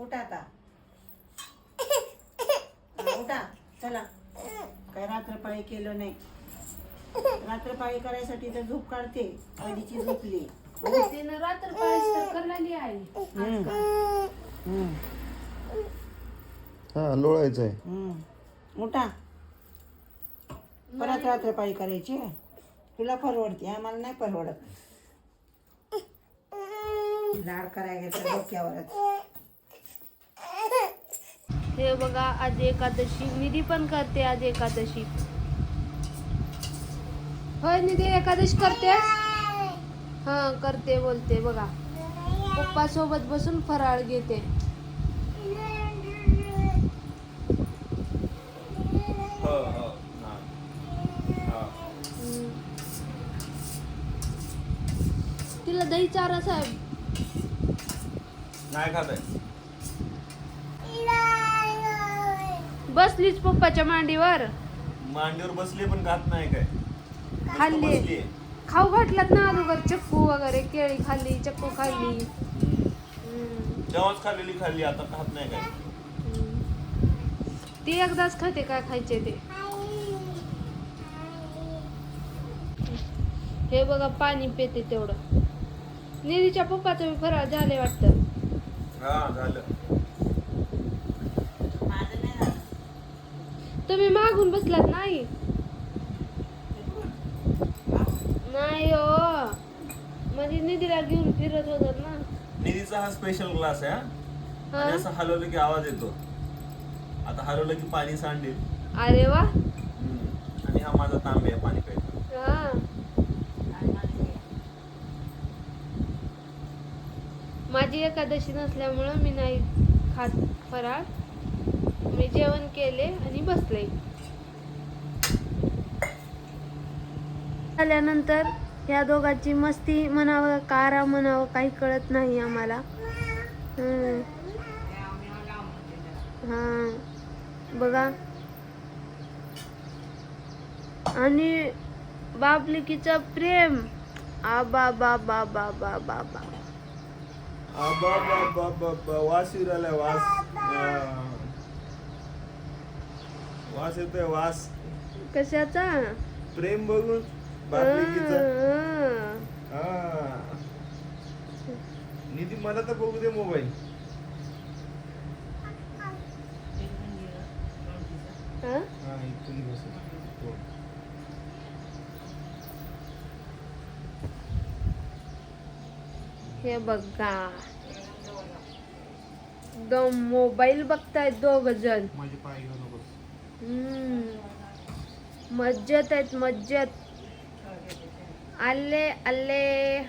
उठा आता. उठा चला. काय रात्रपाळी केलं नाही. रात्रपाळी करायसाठी तर झोप काढते पहिलीची झोपली. तिनं आहे. हा लोळायचं आहे. उठा. परत रात्रपाळी करायची तुला परवडते आम्हाला नाही परवडत. लाड करायला डोक्यावरच. हे बघा आज एकादशी. निधी पण करते आज एकादशी. होय निधी एकादशी करते? हा करते बोलते बघा. पप्पा सोबत बसून फराळ घेते. हो हो. तिला दही चारा साहेब. नाही खात बसलीच पप्पाच्या मांडीवर. मांडीवर बसली पण खात नाही काय? खाल्ली. बसलीये. खाऊ घातलात ना अगोदर चक्कू वगैरे केळी खाल्ली चक्कू खाल्ली. हम्म. तेव्हाच खाल्लेली खाल्ली आता खात नाही काय? ती एकदाच खाते काय खायचे ते. हे बघा पाणी पेते तेवढं. निधीच्या पप्पाचं बी फराळ झाले वाटतं. हा झालं माझं नाही झालं. तुम्ही मागून बसलात नाही नाही हो म्हणजे निधीला घेऊन फिरत होतात ना निधीचा हा स्पेशल ग्लास आहे हा. आणि? असं हलवलं की आवाज येतो आता हलवलं की पाणी सांडेल अरे वा हम्म. आणि हा माझा तांबे आहे पाणी प्यायचा हे. माझी एकादशी नसल्यामुळं मी नाही खात फराळ मी जेवण केले आणि बसले. झाल्यानंतर या दोघांची मस्ती म्हणावं कारा म्हणावं काही कळत नाही आम्हाला. हा. बघा. आणि बापलिकीचं प्रेम. आबा बा बा बा बा बा बा. आबा बा बा बा बा वास वास. वास येतोय वास. कशाचा? प्रेम बघून बापलेकीचं हं, निधी मला तर बघू दे मोबाईल. हं. हा इथून बस हो. हे बघा. एकदम मोबाईल बघतायत दोघ जण. माझे पाय घेऊ नकोस हम्म. मज्जत आहेत मज्जत. आले आले.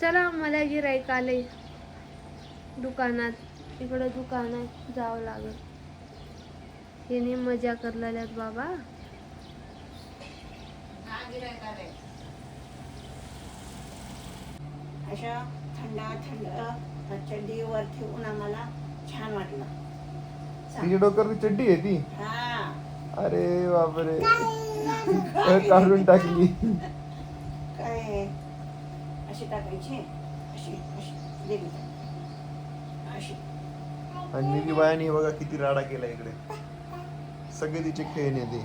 चला मला गिरायक आले. दुकानात. इकडं दुकानात जावं लागत याने मजा करलेल्यात बाबा. अशा थंड थंड चड्डी ठेवून आम्हाला छान वाटलं. तिच्या डोक्यावर चड्डी आहे ती. हा. अरे बापरे. काढून टाकली. काय? अशी टाकायची? अशी अशी. देवी अशी. आणि निधी बायानी बघा किती राडा केला इकडे. सगळे तिचे खेळणे ते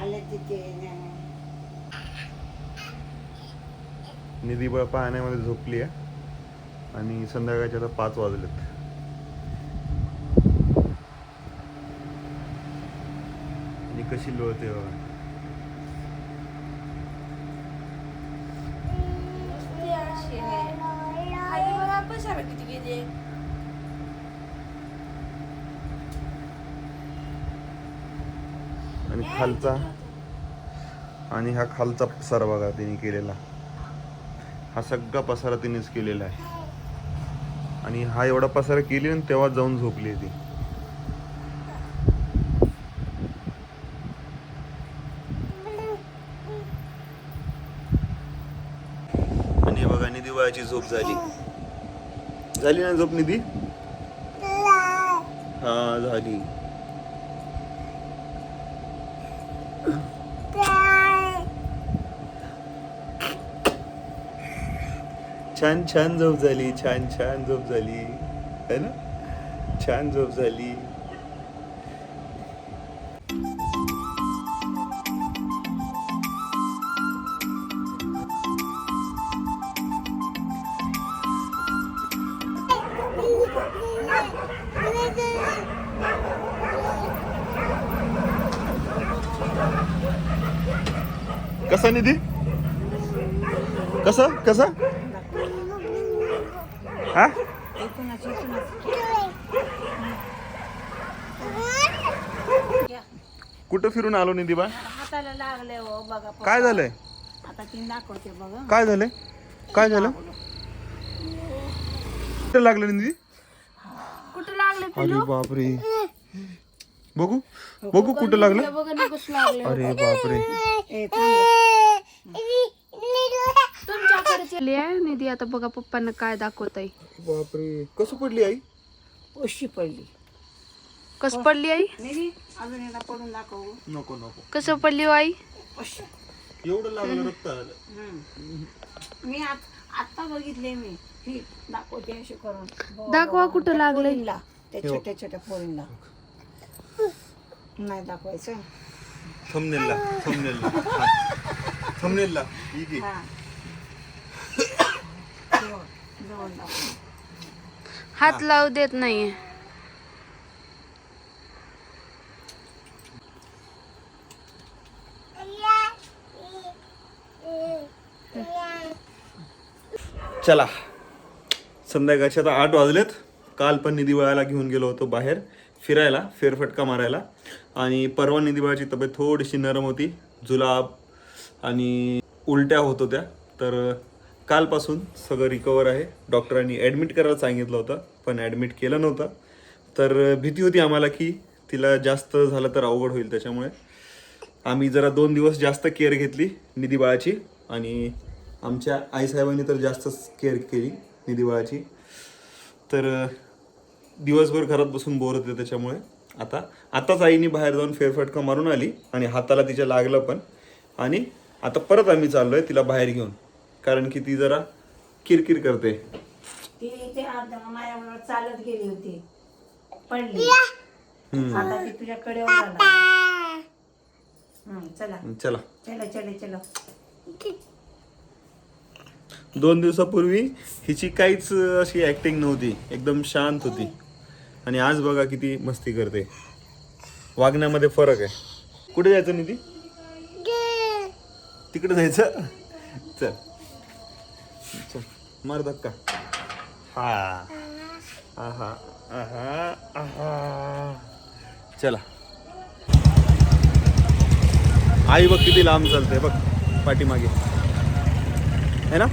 आले तिथे. निधी बा पाण्यामध्ये झोपली आहे. आणि संध्याकाळचे आता पाच वाजलेत. आणि कशी लोळते बघा. आणि खालचा. आणि हा खालचा पसारा बघा तिने केलेला. हा सगळा पसारा तिनेच केलेला आहे. आणि हा एवढा पसारा केली आणि तेव्हा जाऊन झोपली ती. आणि बघा निधी वयाची झोप झाली. झाली ना झोप निधी? हा झाली. छान छान झोप झाली छान छान झोप झाली. है ना? छान झोप झाली. कसा निधी? कसा? कसा? हा. कुठं फिरून आलो निधी बा हाताला लागले हो बघा पप्पा. काय झालंय आता ती दाखवते बघा काय झालंय काय झालं कुठं लागलं निधी कुठं लागले अरे बापरे बघू बघू कुठं लागलं बघा ना कसं लागले अरे बापरे ए थांब आहे. निधी आता बघा पप्पांना काय दाखवत आहे बापरे. कसं पडली आई? उशी पडली? कस पडली आई? निधी अजून एकदा पडून दाखव. नको नको. कसं पडली हो आई? उशी एवढं लागलं रक्त आलं. हम्म. मी आत- आता बघितले मी. ही दाखवते अशी करून. दाखवा. कुठं त्या लागलंय. पोरींला, त्या छोट्या छोट्या पोरींला. नाही दाखवायचं? थंबनेलला थंबनेलला थंबनेलला ठीक आहे हा जवळ जवळ दाखव हात लावू देत नाही चला. संध्याकाळचे आता आठ वाजलेत. काल पण निधीबाळाला घेऊन गेलो होतो बाहेर फिरायला फेरफटका मारायला. आणि परवा निधीबाळाची तब्येत थोडीशी नरम होती. जुलाब आणि उलट्या होत होत्या. तर कालपासून सगळं रिकवर आहे. डॉक्टरांनी ॲडमिट करायला सांगितलं होतं पण ॲडमिट केलं नव्हतं. तर भीती होती आम्हाला की तिला जास्त झालं तर अवघड होईल त्याच्यामुळे. आम्ही जरा दोन दिवस जास्त केअर घेतली निधी बाळाची आणि आमच्या आईसाहेबांनी तर जास्तच केअर केली निधी बाळाची. तर दिवसभर घरात बसून बोर होते त्याच्यामुळे. आता आताच आईने बाहेर जाऊन फेरफटका मारून आली आणि हाताला तिच्या लागलं पण. आणि आता परत आम्ही चाललो आहे तिला बाहेर घेऊन. कारण की ती जरा किरकिर करते. ती इथे अर्धा माझ्याबरोबर चालत गेली होती. पडली. आता ती तुझ्याकडे आला हम्म, चला. चला. चला चले चलो. दोन दिवसापूर्वी हिची काहीच अशी ऍक्टिंग नव्हती. एकदम शांत होती. आणि आज बघा किती मस्ती करते. वागण्यामध्ये फरक आहे. कुठे जायचं निधी? तिकडे जायचं? चल चल. मार धक्का. हा. आहा आहा आहा. चला. आई बघ किती लांब चालते बघ पाठीमागे. है ना?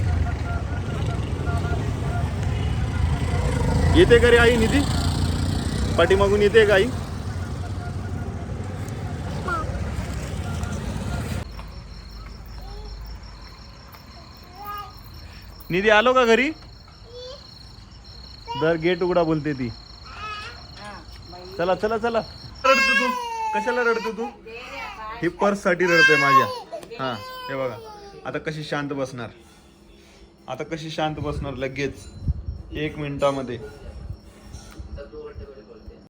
येते का रे आई निधी? पाठीमागून येते का आई? निधी आलो का घरी? दर गेट उघडा बोलते ती. चला चला चला. रडतो तू? कशाला रडतो तू? ही पर्ससाठी रडते माझ्या. हा हे बघा. आता कशी शांत बसणार? आता कशी शांत बसणार लगेच? एक मिनिटामध्ये.